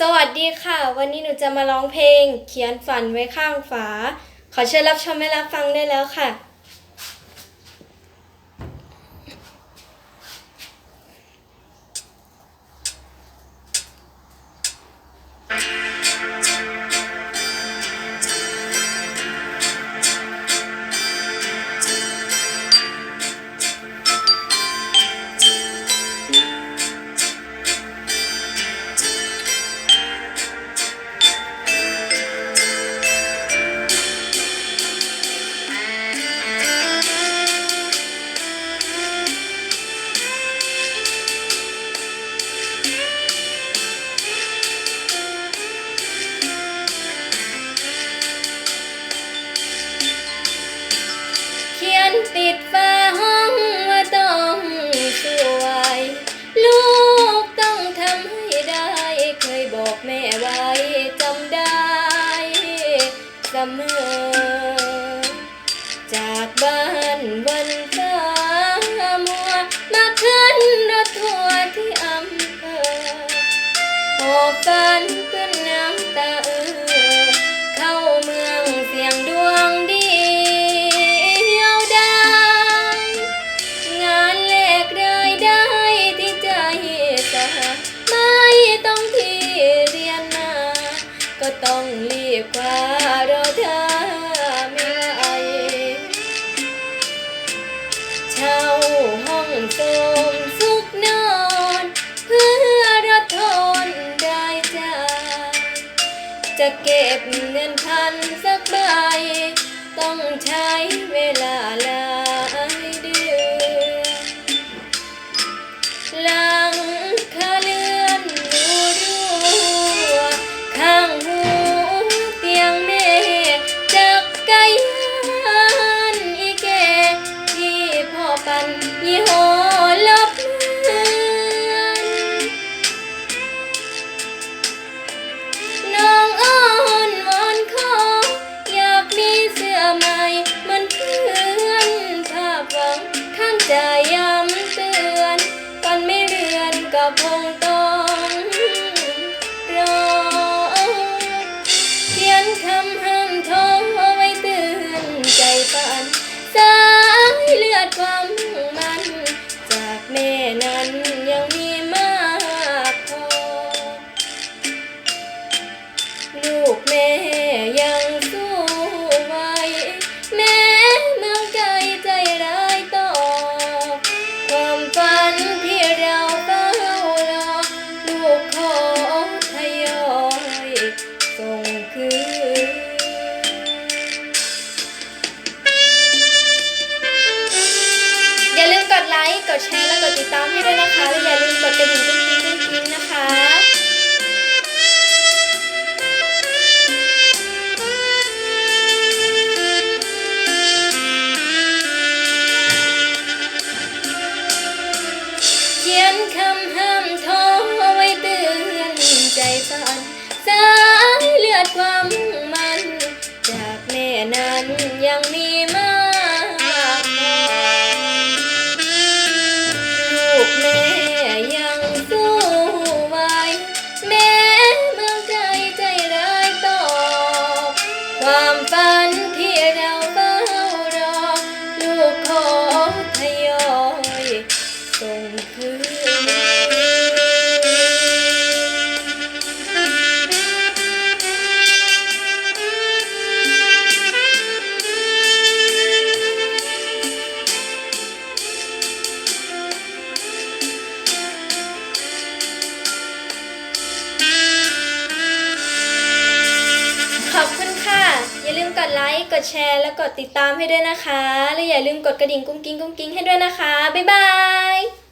สวัสดีค่ะ วันนี้หนูจะมาร้องเพลง เขียนฝันไว้ข้างฝา ขอเชิญรับชมและรับฟังได้แล้วค่ะ จากบ้านวันฟ้ามัว มาขึ้นรถทัวร์ที่อำเภอหอบฝันเปื้อนน้ำตาเออเข้าเมืองเสียงดวงเดียวได้ งานแลกรายได้ที่ใจสาไม่ต้องที่เรียนมา ก็ต้องรีบคว้า เช่าห้องโสมสุขนอน เพื่อรับทนได้ใจจะเก็บเงินพันสักใบ ต้องใช้เวลาหลายเดือน อน กดแชร์และกดติดตามให้ด้วยนะคะและอย่าลืมกดกระดิ่งกุ้งกิ้งกุ้งกิ้งนะคะเขียนคำห้ามโทรไว้เตือนใจสั่นสายเลือดความมุ่งมัน จากแม่นั้นยังมี ค์กดแชร์และกดติดตามให้ด้วยนะคะ และอย่าลืมกดกระดิ่งกุ้งกิ้งกุ้งกิ้งให้ด้วยนะคะ บ๊ายบาย